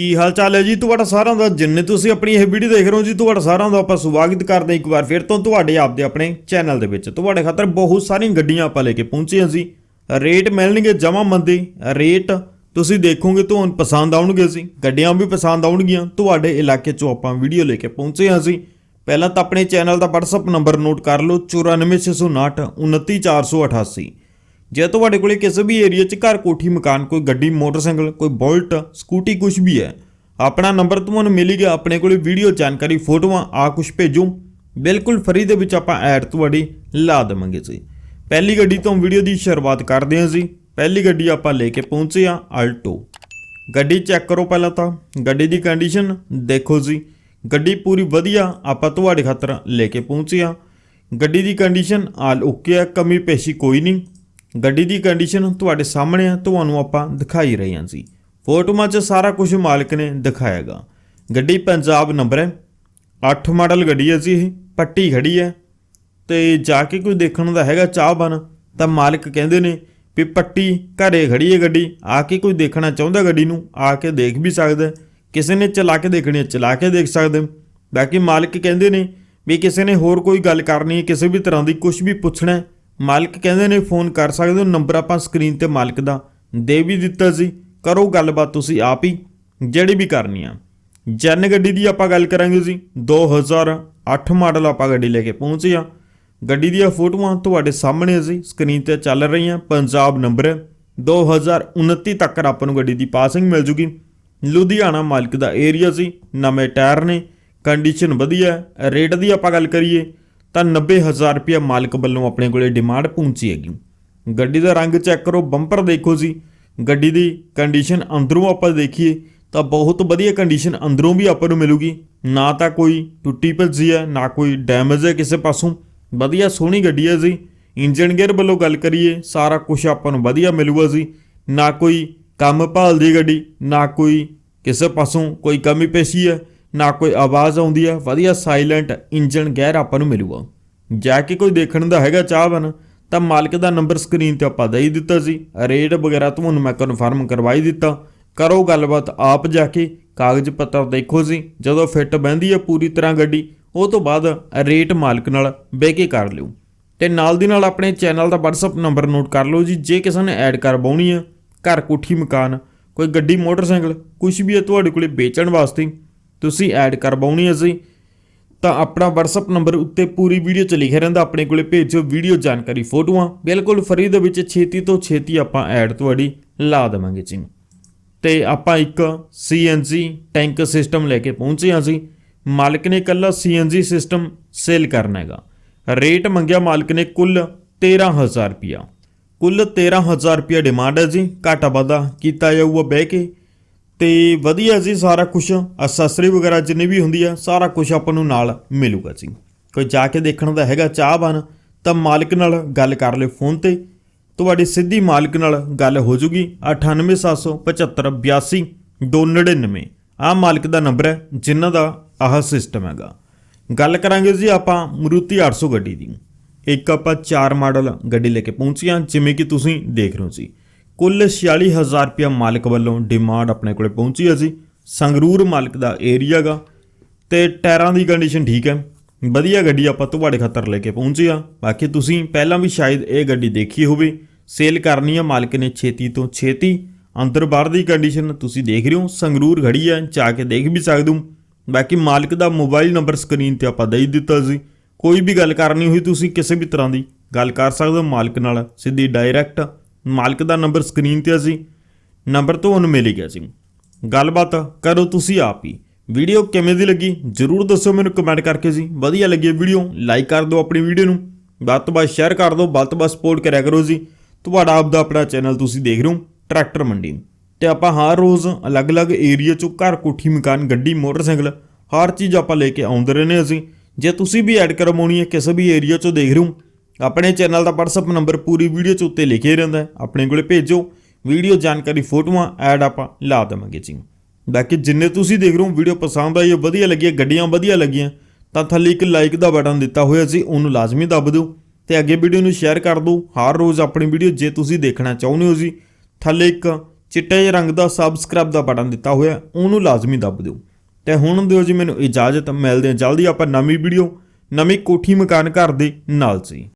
ਕੀ ਹਾਲ ਚਾਲ ਹੈ ਜੀ? ਤੁਹਾਡਾ ਸਾਰਿਆਂ ਦਾ, ਜਿੰਨੇ ਤੁਸੀਂ ਆਪਣੀ ਇਹ ਵੀਡੀਓ ਦੇਖ ਰਹੇ ਹੋ ਜੀ, ਤੁਹਾਡਾ ਸਾਰਿਆਂ ਦਾ ਆਪਾਂ ਸਵਾਗਤ ਕਰਦੇ ਹਾਂ ਇੱਕ ਵਾਰ ਫਿਰ ਤੋਂ ਤੁਹਾਡੇ ਆਪ ਦੇ ਆਪਣੇ ਚੈਨਲ ਦੇ ਵਿੱਚ। ਤੁਹਾਡੇ ਖਾਤਰ ਬਹੁਤ ਸਾਰੀਆਂ ਗੱਡੀਆਂ ਆਪਾਂ ਲੈ ਕੇ ਪਹੁੰਚੇ ਹਾਂ ਜੀ। ਰੇਟ ਮਿਲਣਗੇ ਜਮਾ ਮੰਦੀ ਰੇਟ ਤੁਸੀਂ ਦੇਖੋਗੇ ਤੁਹਾਨੂੰ ਪਸੰਦ ਆਉਣਗੇ ਜੀ। ਗੱਡੀਆਂ ਵੀ ਪਸੰਦ ਆਉਣਗੀਆਂ, ਤੁਹਾਡੇ ਇਲਾਕੇ 'ਚੋਂ ਆਪਾਂ ਵੀਡੀਓ ਲੈ ਕੇ ਪਹੁੰਚੇ ਹਾਂ ਜੀ। ਪਹਿਲਾਂ ਤਾਂ ਆਪਣੇ ਚੈਨਲ ਦਾ WhatsApp ਨੰਬਰ ਨੋਟ ਕਰ ਲਓ 94659 29488 ਜੇ ਤੁਹਾਡੇ ਕੋਲੇ ਕਿਸੇ ਵੀ ਏਰੀਆ 'ਚ ਘਰ ਕੋਠੀ, ਮਕਾਨ, ਕੋਈ ਗੱਡੀ, ਮੋਟਰਸਾਈਕਲ, ਕੋਈ ਬੁਲਟ, ਸਕੂਟੀ ਕੁਝ ਵੀ ਹੈ, ਆਪਣਾ ਨੰਬਰ ਤੁਹਾਨੂੰ ਮਿਲ ਗਿਆ। ਆਪਣੇ ਕੋਲੇ ਵੀਡੀਓ ਜਾਣਕਾਰੀ, ਫੋਟੋਆਂ, ਆ ਕੁਝ ਭੇਜੋ। ਬਿਲਕੁਲ ਫਰੀ ਦੇ ਵਿੱਚ ਆਪਾਂ ਐਡ ਤੁਹਾਡੀ ਲਾ ਦੇਵਾਂਗੇ ਜੀ। ਪਹਿਲੀ ਗੱਡੀ ਤੋਂ ਵੀਡੀਓ ਦੀ ਸ਼ੁਰੂਆਤ ਕਰਦੇ ਹਾਂ ਜੀ। ਪਹਿਲੀ ਗੱਡੀ ਆਪਾਂ ਲੈ ਕੇ ਪਹੁੰਚੇ ਆ ਆਲਟੋ ਗੱਡੀ ਚੈੱਕ ਕਰੋ ਪਹਿਲਾਂ ਤਾਂ। ਗੱਡੀ ਦੀ ਕੰਡੀਸ਼ਨ ਦੇਖੋ ਜੀ। ਗੱਡੀ ਪੂਰੀ ਵਧੀਆ ਆਪਾਂ ਤੁਹਾਡੇ ਖਾਤਰ ਲੈ ਕੇ ਪਹੁੰਚੇ ਆ ਗੱਡੀ ਦੀ ਕੰਡੀਸ਼ਨ ਆਲ ਓਕੇ ਆ ਕਮੀ ਪੇਸ਼ੀ ਕੋਈ ਨਹੀਂ। ਗੱਡੀ ਦੀ ਕੰਡੀਸ਼ਨ ਤੁਹਾਡੇ ਸਾਹਮਣੇ ਆ, ਤੁਹਾਨੂੰ ਆਪਾਂ ਦਿਖਾਈ ਰਹੇ ਹਾਂ ਜੀ। ਫੋਟੋਆਂ 'ਚ ਸਾਰਾ ਕੁਝ ਮਾਲਕ ਨੇ ਦਿਖਾਏਗਾ ਗੱਡੀ ਪੰਜਾਬ ਨੰਬਰ ਹੈ। 8 ਮਾਡਲ ਗੱਡੀ ਹੈ ਜੀ ਇਹ, ਪੱਟੀ ਖੜੀ ਹੈ। ਤੇ ਜਾ ਕੇ ਕੋਈ ਦੇਖਣ ਦਾ ਹੈਗਾ ਚਾਹ ਬਨ ਤਾਂ ਮਾਲਕ ਕਹਿੰਦੇ ਨੇ ਵੀ ਪੱਟੀ ਘਰੇ ਖੜੀ ਹੈ ਗੱਡੀ, ਆ ਕੇ ਕੋਈ ਦੇਖਣਾ ਚਾਹੁੰਦਾ ਗੱਡੀ ਨੂੰ, ਆ ਕੇ ਦੇਖ ਵੀ ਸਕਦਾ ਕਿਸੇ ਨੇ ਚਲਾ ਕੇ ਦੇਖਣੀ ਹੈ, ਚਲਾ ਕੇ ਦੇਖ ਸਕਦੇ ਬਾਕੀ ਮਾਲਕ ਕਹਿੰਦੇ ਨੇ ਵੀ ਕਿਸੇ ਨੇ ਹੋਰ ਕੋਈ ਗੱਲ ਕਰਨੀ ਹੈ, ਕਿਸੇ ਵੀ ਤਰ੍ਹਾਂ ਦੀ ਕੁਝ ਵੀ ਪੁੱਛਣਾ ਹੈ ਮਾਲਕ ਕਹਿੰਦੇ ਨੇ, ਫੋਨ ਕਰ ਸਕਦੇ ਹੋ, ਨੰਬਰ ਆਪਾਂ ਸਕਰੀਨ ਤੇ ਮਾਲਕ ਦਾ ਦੇ ਵੀ ਦਿੱਤਾ ਸੀ। ਕਰੋ ਗੱਲਬਾਤ ਤੁਸੀਂ ਆਪ ਹੀ, ਜਿਹੜੀ ਵੀ ਕਰਨੀ ਆ। ਜਨ ਗੱਡੀ ਦੀ ਆਪਾਂ ਗੱਲ ਕਰਾਂਗੇ ਜੀ 2008 ਮਾਡਲ ਆਪਾਂ ਗੱਡੀ ਲੈ ਕੇ ਪਹੁੰਚੇ ਆ। ਗੱਡੀ ਦੀਆਂ ਫੋਟੋਆਂ ਤੁਹਾਡੇ ਸਾਹਮਣੇ ਜੀ, ਸਕਰੀਨ ਤੇ ਚੱਲ ਰਹੀਆਂ, ਪੰਜਾਬ ਨੰਬਰ ਹੈ 2029 ਤੱਕ ਆਪਾਂ ਨੂੰ ਗੱਡੀ ਦੀ ਪਾਸਿੰਗ ਮਿਲ ਜੂਗੀ। ਲੁਧਿਆਣਾ ਮਾਲਕ ਦਾ ਏਰੀਆ ਸੀ ਨਵੇਂ ਟਾਇਰ ਨੇ ਕੰਡੀਸ਼ਨ ਵਧੀਆ, ਰੇਟ ਦੀ ਆਪਾਂ ਗੱਲ ਕਰੀਏ। ਤਾਂ 90000 ਰੁਪਏ ਮਾਲਕ ਵੱਲੋਂ ਆਪਣੇ ਕੋਲੇ ਡਿਮਾਂਡ ਪਹੁੰਚੀ ਹੈਗੀ। ਗੱਡੀ ਦਾ ਰੰਗ ਚੈੱਕ ਕਰੋ, ਬੰਪਰ ਦੇਖੋ ਜੀ। ਗੱਡੀ ਦੀ ਕੰਡੀਸ਼ਨ ਅੰਦਰੋਂ ਆਪਾਂ ਦੇਖੀਏ, ਤਾਂ ਬਹੁਤ ਵਧੀਆ ਕੰਡੀਸ਼ਨ ਅੰਦਰੋਂ ਵੀ ਆਪਾਂ ਨੂੰ ਮਿਲੂਗੀ। ਨਾ ਤਾਂ ਕੋਈ ਟੁੱਟੀ ਭੱਜੀ ਹੈ, ਨਾ ਕੋਈ ਡੈਮੇਜ ਹੈ ਕਿਸੇ ਪਾਸੋਂ। ਵਧੀਆ ਸੋਹਣੀ ਗੱਡੀ ਹੈ ਜੀ। ਇੰਜਨ ਗੇਅਰ ਵੱਲੋਂ ਗੱਲ ਕਰੀਏ, ਸਾਰਾ ਕੁਝ ਆਪਾਂ ਨੂੰ ਵਧੀਆ ਮਿਲੂਗਾ ਜੀ। ਨਾ ਕੋਈ ਕੰਮ ਭਾਲਦੀ ਗੱਡੀ, ਨਾ ਕੋਈ ਕਿਸੇ ਪਾਸੋਂ ਕੋਈ ਕਮੀ ਪੇਸ਼ੀ ਹੈ। ਨਾ ਕੋਈ ਆਵਾਜ਼ ਆਉਂਦੀ ਹੈ, ਵਧੀਆ ਸਾਇਲੈਂਟ ਇੰਜਨ ਗੇਅਰ ਆਪਾਂ ਨੂੰ ਮਿਲੂਗਾ। ਜਾ ਕੇ ਕੋਈ ਦੇਖਣ ਦਾ ਹੈਗਾ ਚਾਹ ਬਨ ਤਾਂ ਮਾਲਕ ਦਾ ਨੰਬਰ ਸਕਰੀਨ ਤੇ ਆਪਾਂ ਦੇ ਦਿੱਤਾ ਸੀ। ਰੇਟ ਵਗੈਰਾ ਤੁਹਾਨੂੰ ਮੈਂ ਕਨਫਰਮ ਕਰਵਾਈ ਦਿੱਤਾ। ਕਰੋ ਗੱਲਬਾਤ, ਆਪ ਜਾ ਕੇ ਕਾਗਜ਼ ਪੱਤਰ ਦੇਖੋ ਜੀ। ਜਦੋਂ ਫਿੱਟ ਬਹਿੰਦੀ ਹੈ ਪੂਰੀ ਤਰ੍ਹਾਂ ਗੱਡੀ, ਉਹ ਤੋਂ ਬਾਅਦ ਰੇਟ ਮਾਲਕ ਨਾਲ ਬਹਿ ਕੇ ਕਰ ਲਿਓ। ਤੇ ਨਾਲ ਦੀ ਨਾਲ ਆਪਣੇ ਚੈਨਲ ਦਾ WhatsApp ਨੰਬਰ ਨੋਟ ਕਰ ਲਓ ਜੀ। ਜੇ ਕਿਸੇ ਨੇ ਐਡ ਕਰਵਾਉਣੀ ਹੈ, ਘਰ ਕੋਠੀ ਮਕਾਨ, ਕੋਈ ਗੱਡੀ ਮੋਟਰਸਾਈਕਲ ਕੁਝ ਵੀ ਹੈ ਤੁਹਾਡੇ ਕੋਲੇ ਵੇਚਣ ਵਾਸਤੇ ਤੁਸੀਂ ਐਡ ਕਰਵਾਉਣੀ ਹੈ ਜੀ। ਤਾਂ ਆਪਣਾ WhatsApp ਨੰਬਰ ਉੱਤੇ ਪੂਰੀ ਵੀਡੀਓ 'ਚ ਲਿਖਿਆ ਰਹਿੰਦਾ। ਆਪਣੇ ਕੋਲੇ ਭੇਜੋ ਵੀਡੀਓ ਜਾਣਕਾਰੀ ਫੋਟੋਆਂ। ਬਿਲਕੁਲ ਫਰੀ ਦੇ ਵਿੱਚ ਛੇਤੀ ਤੋਂ ਛੇਤੀ ਆਪਾਂ ਐਡ ਤੁਹਾਡੀ ਲਾ ਦੇਵਾਂਗੇ ਜੀ। ਤੇ ਆਪਾਂ ਇੱਕ CNG ਟੈਂਕ ਸਿਸਟਮ ਲੈ ਕੇ ਪਹੁੰਚੇ ਹਾਂ ਜੀ। ਮਾਲਕ ਨੇ ਇਕੱਲਾ CNG ਸਿਸਟਮ ਸੇਲ ਕਰਨਾ ਹੈਗਾ। ਰੇਟ ਮੰਗਿਆ ਮਾਲਕ ਨੇ ਕੁੱਲ 13000 ਰੁਪਿਆ ਕੁੱਲ 13000 ਰੁਪਿਆ ਡਿਮਾਂਡ ਹੈ ਜੀ। ਘਾਟਾ ਵਾਧਾ ਕੀਤਾ ਜਾਊਗਾ ਬਹਿ ਕੇ। ਤੇ ਵਧੀਆ ਜੀ, ਸਾਰਾ ਕੁਝ ਅਸੈਸਰੀ ਵਗੈਰਾ ਜਿੰਨੀ ਵੀ ਹੁੰਦੀ ਆ, ਸਾਰਾ ਕੁਝ ਆਪਾਂ ਨੂੰ ਨਾਲ ਮਿਲੂਗਾ ਜੀ। ਕੋਈ ਜਾ ਕੇ ਦੇਖਣ ਦਾ ਹੈਗਾ ਚਾਹਵਾਨ, ਤਾਂ ਮਾਲਕ ਨਾਲ ਗੱਲ ਕਰ ਲਿਓ ਫੋਨ ਤੇ। ਤੁਹਾਡੀ ਸਿੱਧੀ ਮਾਲਕ ਨਾਲ ਗੱਲ ਹੋ ਜੂਗੀ। 987758 299 ਆਹ ਮਾਲਕ ਦਾ ਨੰਬਰ ਹੈ, ਜਿਨ੍ਹਾਂ ਦਾ ਆਹ ਸਿਸਟਮ ਹੈਗਾ। ਗੱਲ ਕਰਾਂਗੇ ਜੀ ਆਪਾਂ ਮਰੂਤੀ 800 ਗੱਡੀ ਦੀ। ਇੱਕ ਆਪਾਂ 4 ਮਾਡਲ ਗੱਡੀ ਲੈ ਕੇ ਪਹੁੰਚੀਆਂ ਜਿਵੇਂ ਕਿ ਤੁਸੀਂ ਦੇਖ ਰਹੇ ਹੋ ਜੀ। ਕੁੱਲ 46000 ਰੁਪਇਆ ਮਾਲਕ ਵੱਲੋਂ ਡਿਮਾਂਡ ਆਪਣੇ ਕੋਲੇ ਪਹੁੰਚੀ ਹੈ ਜੀ। ਸੰਗਰੂਰ ਮਾਲਕ ਦਾ ਏਰੀਆ ਗਾ ਤੇ ਟਾਇਰਾਂ ਦੀ ਕੰਡੀਸ਼ਨ ਠੀਕ ਹੈ। ਵਧੀਆ ਗੱਡੀ ਆਪਾਂ ਤੁਹਾਡੇ ਖਾਤਰ ਲੈ ਕੇ ਪਹੁੰਚੇ ਆ ਬਾਕੀ ਤੁਸੀਂ ਪਹਿਲਾਂ ਵੀ ਸ਼ਾਇਦ ਇਹ ਗੱਡੀ ਦੇਖੀ ਹੋਵੇ ਸੇਲ ਕਰਨੀ ਆ ਮਾਲਕ ਨੇ ਛੇਤੀ ਤੋਂ ਛੇਤੀ। ਅੰਦਰ ਬਾਹਰ ਦੀ ਕੰਡੀਸ਼ਨ ਤੁਸੀਂ ਦੇਖ ਰਹੇ ਹੋ, ਸੰਗਰੂਰ ਘੜੀ ਹੈ, ਜਾ ਕੇ ਦੇਖ ਵੀ ਸਕਦੇ ਹੋ। ਬਾਕੀ ਮਾਲਕ ਦਾ ਮੋਬਾਈਲ ਨੰਬਰ ਸਕਰੀਨ ਤੇ ਆਪਾਂ ਦੇ ਦਿੱਤਾ ਸੀ ਕੋਈ ਵੀ ਗੱਲ ਕਰਨੀ ਹੋਈ ਤੁਸੀਂ ਕਿਸੇ ਵੀ ਤਰ੍ਹਾਂ ਦੀ ਗੱਲ ਕਰ ਸਕਦੇ ਹੋ, ਮਾਲਕ ਨਾਲ ਸਿੱਧੀ ਡਾਇਰੈਕਟ ਮਾਲਕ ਦਾ ਨੰਬਰ ਸਕਰੀਨ ਤੇ ਅਸੀਂ ਨੰਬਰ ਤੋਂ ਤੁਹਾਨੂੰ ਮਿਲ ਗਿਆ ਸੀ। ਗੱਲਬਾਤ ਕਰੋ ਤੁਸੀਂ ਆਪ ਹੀ। ਵੀਡੀਓ ਕਿਵੇਂ ਦੀ ਲੱਗੀ? ਜਰੂਰ ਦੱਸੋ ਮੈਨੂੰ ਕਮੈਂਟ ਕਰਕੇ ਜੀ। ਵਧੀਆ ਲੱਗੀ ਵੀਡੀਓ ਲਾਈਕ ਕਰ ਦਿਓ ਆਪਣੀ ਵੀਡੀਓ ਨੂੰ। ਵੱਧ ਤੋਂ ਵੱਧ ਸ਼ੇਅਰ ਕਰ ਦਿਓ, ਵੱਧ ਤੋਂ ਵੱਧ ਸਪੋਰਟ ਕਰਿਆ ਕਰੋ ਜੀ। ਤੁਹਾਡਾ ਆਪ ਦਾ ਆਪਣਾ ਚੈਨਲ ਤੁਸੀਂ ਦੇਖ ਰਹੇ ਹੋ ਟਰੈਕਟਰ ਮੰਡੀ ਤੇ ਆਪਾਂ ਹਰ ਰੋਜ਼ ਅਲੱਗ-ਅਲੱਗ ਏਰੀਆ ਚੋਂ ਘਰ ਕੋਠੀ, ਮਕਾਨ, ਗੱਡੀ, ਮੋਟਰਸਾਈਕਲ ਹਰ ਚੀਜ਼ ਆਪਾਂ ਲੈ ਕੇ ਆਉਂਦੇ ਰਹਿੰਦੇ ਅਸੀਂ ਜੇ। ਤੁਸੀਂ ਵੀ ਐਡ ਕਰਵਾਉਣੀ ਹੈ, ਕਿਸੇ ਵੀ ਏਰੀਆ ਚੋਂ ਦੇਖ ਰਹੇ ਹੋ ਆਪਣੇ ਚੈਨਲ ਦਾ WhatsApp ਨੰਬਰ ਪੂਰੀ ਵੀਡੀਓ 'ਚ ਉੱਤੇ ਲਿਖਿਆ ਹੀ। ਰਹਿੰਦਾ ਆਪਣੇ ਕੋਲੇ ਭੇਜੋ। ਵੀਡੀਓ ਜਾਣਕਾਰੀ ਫੋਟੋਆਂ ਐਡ ਆਪਾਂ ਲਾ ਦੇਵਾਂਗੇ ਜੀ। ਬਾਕੀ ਜਿੰਨੇ ਤੁਸੀਂ ਦੇਖ ਰਹੇ ਹੋ, ਵੀਡੀਓ ਪਸੰਦ ਆਈ ਹੈ, ਵਧੀਆ ਲੱਗੀ ਗੱਡੀਆਂ ਵਧੀਆ ਲੱਗੀਆਂ, ਤਾਂ ਥੱਲੇ ਇੱਕ ਲਾਈਕ ਦਾ ਬਟਨ ਦਿੱਤਾ ਹੋਇਆ ਸੀ, ਉਹਨੂੰ ਲਾਜ਼ਮੀ ਦੱਬ ਦਿਓ ਤੇ ਅੱਗੇ ਵੀਡੀਓ ਨੂੰ ਸ਼ੇਅਰ ਕਰ ਦਿਓ। ਹਰ ਰੋਜ਼ ਆਪਣੀ ਵੀਡੀਓ ਜੇ ਤੁਸੀਂ ਦੇਖਣਾ ਚਾਹੁੰਦੇ ਹੋ ਜੀ, ਥੱਲੇ ਇੱਕ ਚਿੱਟੇ ਜਿਹੇ ਰੰਗ ਦਾ ਸਬਸਕ੍ਰਾਈਬ ਦਾ ਬਟਨ ਦਿੱਤਾ ਹੋਇਆ, ਉਹਨੂੰ ਲਾਜ਼ਮੀ ਦੱਬ ਦਿਓ। ਤੇ ਹੁਣ ਦਿਓ ਜੀ ਮੈਨੂੰ ਇਜਾਜ਼ਤ, ਮਿਲਦੇ ਹਾਂ ਜਲਦੀ ਆਪਾਂ ਨਵੀਂ ਵੀਡੀਓ, ਨਵੀਂ ਕੋਠੀ ਮਕਾਨ ਘਰ ਦੇ ਨਾਲ ਜੀ।